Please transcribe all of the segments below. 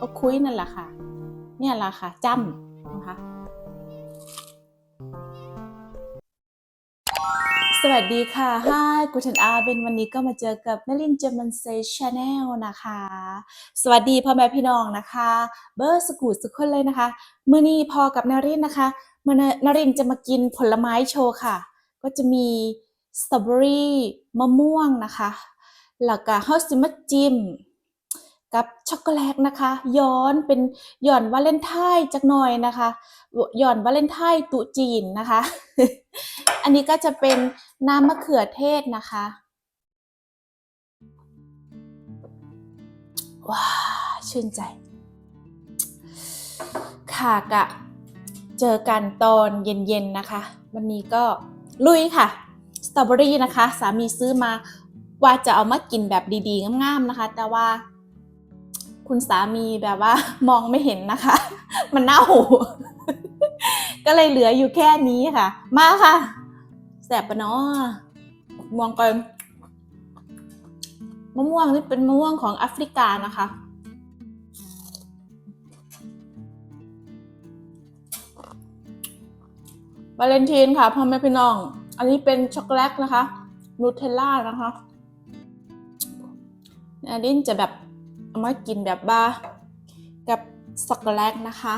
ก็คุยนั่นแหละค่ะ เนี่ยละค่ะจำนะคะ สวัสดีค่ะ Hi กูทันอาเป็นวันนี้ก็มาเจอกับนลินเจมันเซชแนลนะคะ สวัสดีพ่อแม่พี่น้องนะคะ เบอร์สกูดสุกคนเลยนะคะเมื่อนี้พอกับนารินนะคะเมื่อนรินจะมากินผลไม้โชว์ค่ะ ก็จะมีสตรอเบอรี่มะม่วงนะคะ แล้วก็เฮาสิมาจิ้ม กับช็อกโกแลตนะคะ ย้อนเป็นหย่อนวาเลนไทน์จักหน่อยนะคะหย่อนวาเลนไทน์ตุจีนนะคะ อันนี้ก็จะเป็นน้ำมะเขือเทศนะคะว้าชื่นใจ ค่ะกะเจอกันตอนเย็นๆนะคะ วันนี้ก็ลุยค่ะสตรอเบอรี่นะคะ สามีซื้อมาว่าจะเอามากินแบบดีๆงามๆนะคะ แต่ว่า คุณสามีแบบว่ามองไม่เห็นนะคะ มันเน่าก็เลยเหลืออยู่แค่นี้ค่ะ มาค่ะแสบปะเนาะมองกันมะม่วงนี่เป็นมะม่วงของแอฟริกานะคะ วาเลนไทน์ค่ะพ่อแม่พี่น้อง อันนี้เป็นช็อกโกแลตนะคะ นูเทลล่านะคะอันนี้จะแบบ เอามากินแบบบ้ากับสักโกแลตนะคะ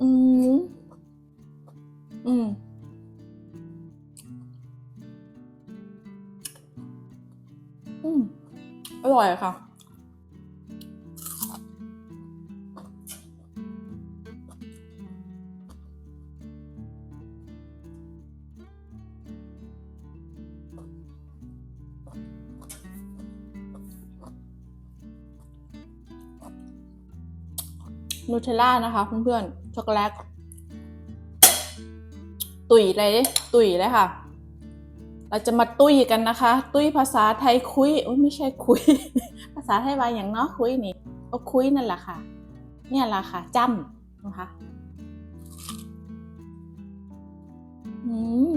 อืม อืม อืม อร่อยค่ะ นูเทลล่านะคะเพื่อนๆช็อกโกแลตตุ๋ยเลยตุ๋ยเลยค่ะ เราจะมาตุ้ยกันนะคะ ตุ้ยภาษาไทยคุยโอ้ยไม่ใช่คุย ภาษาไทยว่าอย่างเนาะคุยนี่ก็คุยนั่นแหละค่ะ เนี่ยแหละค่ะจ้ำนะคะอืม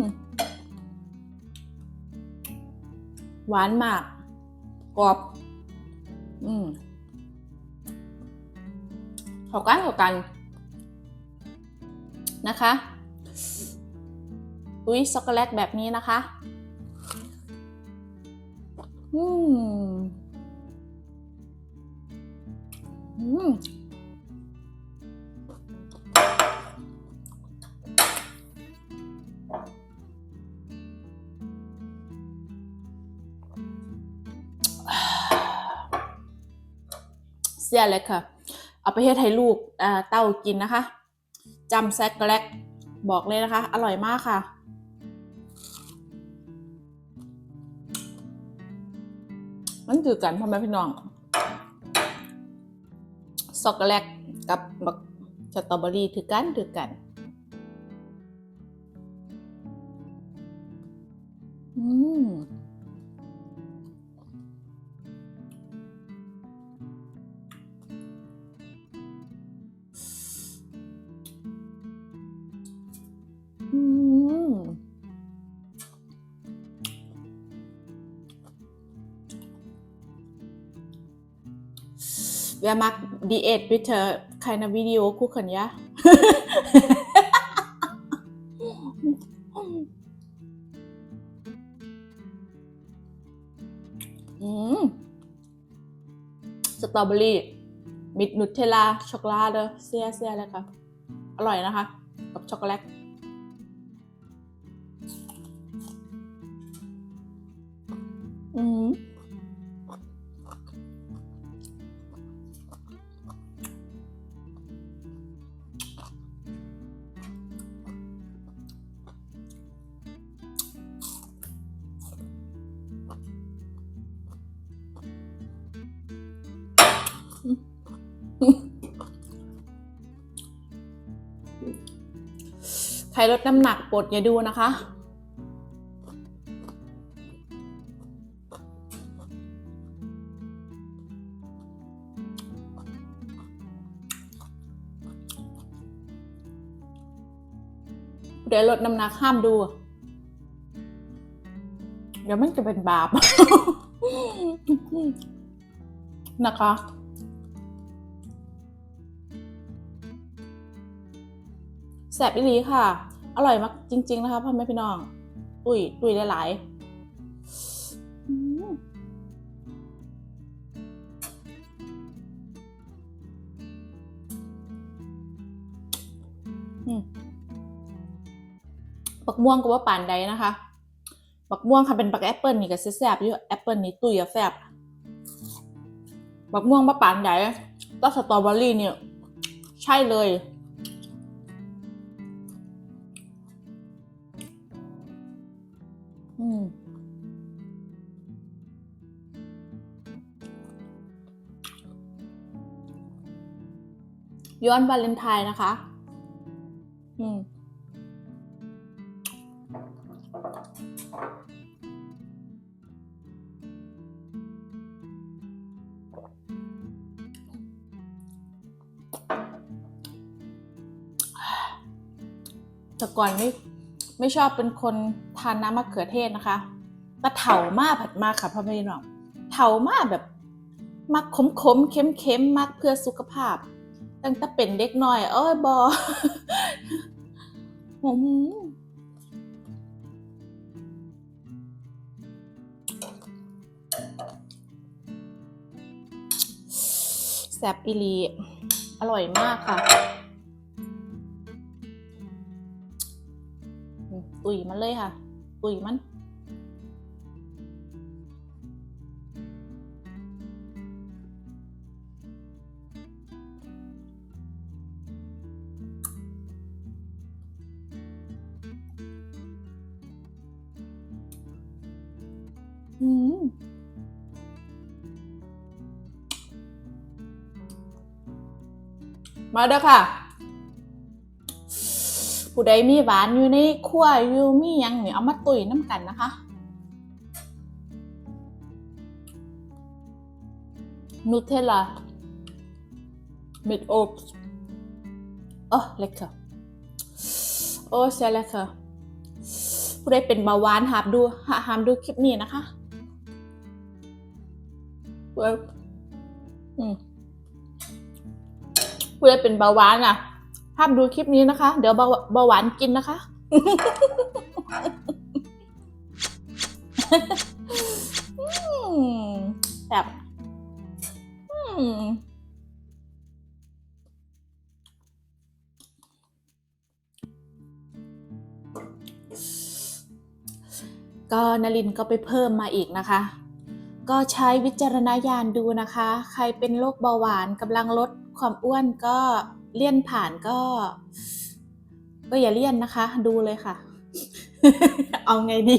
หวานมากกรอบ อืม เข้ากันเข้ากันนะคะอุ้ยช็อกโกแลตแบบนี้นะคะอืมอืมเสียเลยค่ะ เอาไปให้ไทยลูกเต้ากินนะคะจำแซกแกลกบอกเลยนะคะ อร่อยมากค่ะ มันคือกันพ่อแม่พี่น้องช็อกโกแลตกับบักสตรอเบอรี่ถือกันถือกันอืม Wer mag Diät bitte keine Video gucken, ja? อืมสตรอเบอรี่มิดนุเทลลาช็อกโกแลตเสียเสียเลยค่ะ อร่อยนะคะ กับช็อกโกแลตอืม ครลดน้ำหนักปวดอย่าดูนะคะ เดี๋ยวลดน้ำหนักห้ามดู เดี๋ยวมันจะเป็นบาปนะคะ แสบอีหลีค่ะ อร่อยมากจริง ๆ นะคะพ่อแม่พี่น้อง ตุยตุยหลายๆอืมอืมบักม่วงก็ว่าปานใดนะคะบักม่วงค่ะเป็นบักแอปเปิลนี่ก็แซ่บอยู่แอปเปิลนี่ตุยอะแซ่บบักม่วงว่าปานใดก็สตรอเบอรี่เนี่ยใช่เลย ย้อนวาเลนไทน์นะคะ อืมแต่ก่อนไม่ไม่ชอบเป็นคนทานน้ำมะเขือเทศนะคะแต่เถามากผัดมากค่ะพ่อแม่พี่น้องเถามากแบบ มักขมขมเค็มเค็มมักเพื่อสุขภาพ ตั้งแต่เป็นเด็กน้อย เอ้ยบออืมแซบอีลีอร่อยมากค่ะ ตุ๋ยมันเลยค่ะ ตุ๋ยมันอืมมาเด้อค่ะ ผู้ใดมีหวานอยู่ในขั้วอยู่มียังเนี่ยเอามาตุ๋ยน้ำกันนะคะ นูเทลล่าเม็ดโอ๊ตโอ้เล็กค่ะโอ้เสียเล็กค่ะผู้ใดเป็นเบาหวานหามดูหาหามดูคลิปนี้นะคะผู้ใดอืมผู้ใดเป็นเบาหวานอะ ห้ามดูคลิปนี้นะคะ เดี๋ยวเบาหวานกินนะคะ แบบก็นลินก็ไปเพิ่มมาอีกนะคะ ก็ใช้วิจารณญาณดูนะคะ ใครเป็นโรคเบาหวานกำลังลด ความอ้วนก็เลี่ยนผ่านก็ ก็อย่าเลี่ยนนะคะ ดูเลยค่ะ เอาไงดี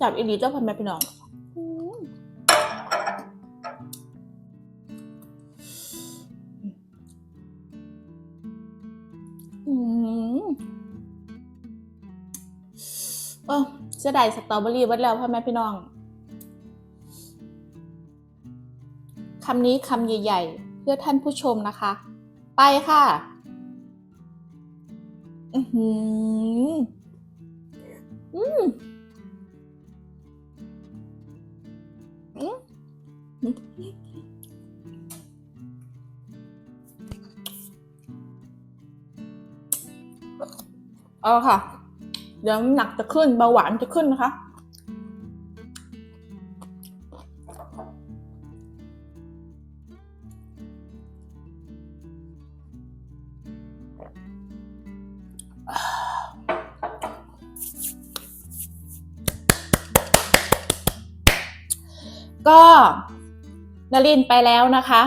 จับอีหลีเจ้าพันแม่พี่น้องอืมอืมเออเสียดายสตรอเบอรี่วัดแล้วพ่อแม่พี่น้อง คำนี้คำใหญ่ ๆ เพื่อท่านผู้ชมนะคะ ไปค่ะอือหืออืมอืมเอาค่ะ เดี๋ยวน้ำหนักจะขึ้นเบาหวานจะขึ้นนะคะ ก็นารินไปแล้วนะคะ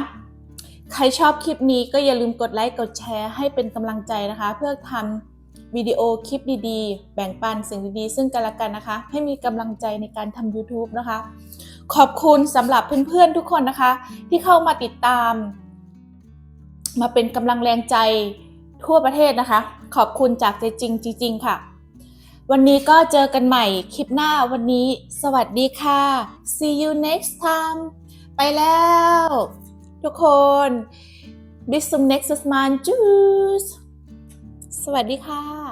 ใครชอบคลิปนี้ก็อย่าลืมกดไลค์กดแชร์ให้เป็นกำลังใจนะคะ เพื่อทำวิดีโอคลิปดีๆ แบ่งปันสิ่งดีๆ ซึ่งกันและกันนะคะ ให้มีกำลังใจในการทำ YouTube นะคะ ขอบคุณสำหรับเพื่อนๆทุกคนนะคะ ที่เข้ามาติดตาม มาเป็นกำลังแรงใจทั่วประเทศนะคะ ขอบคุณจากใจจริงจริงๆค่ะ วันนี้ก็เจอกันใหม่คลิปหน้าวันนี้ สวัสดีค่ะ see you next time ไปแล้ว ทุกคน bis zum nächsten Mal tschüss สวัสดีค่ะ